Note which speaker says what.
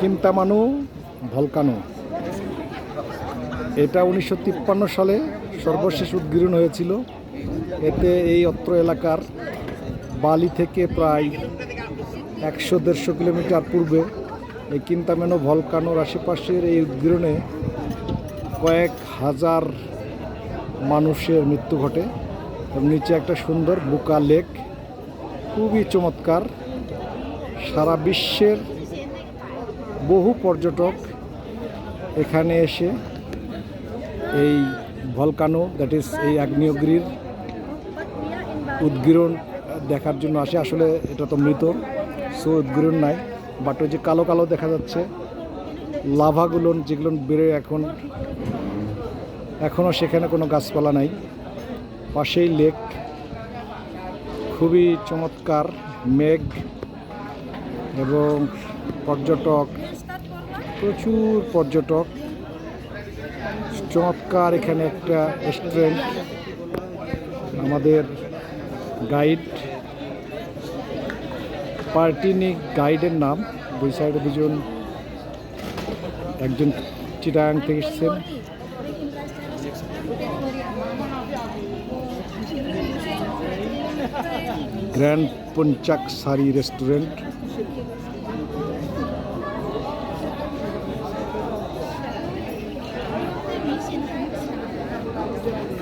Speaker 1: কিন্তামানু volcano. এটা উনিশশো তিপ্পান্ন সালে সর্বশেষ উদ্গীরণ হয়েছিল। এতে এই অত্র এলাকার বালি থেকে প্রায় একশো দেড়শো কিলোমিটার পূর্বে এই কিন্তামেনো ভলকানোর আশেপাশের এই উদ্গীরণে কয়েক হাজার মানুষের মৃত্যু ঘটে। এবং নিচে একটা সুন্দর বুকা লেক, খুবই চমৎকার। সারা বিশ্বের বহু পর্যটক এখানে এসে এই ভলকানো দ্যাট ইজ এই আগ্নেয়গিরির উদ্গীরণ দেখার জন্য আসে। আসলে এটা তো মৃত সো উদ্গীরণ নাই। বাট ওই যে কালো কালো দেখা যাচ্ছে, লাভাগুলো যেগুলো বেরোয় এখন এখনও সেখানে কোনো গাছপালা নাই। পাশেই লেক খুবই চমৎকার, মেঘ। এবং পর্যটক, প্রচুর পর্যটক। চমৎকার এখানে একটা রেস্টুরেন্ট আমাদের গাইড পার্টিনিক গাইডের নাম। দুই সাইডে দুজন, একজন চিটাং থেকে এসেছেন। গ্র্যান্ড পঞ্চাক সারি রেস্টুরেন্ট doing.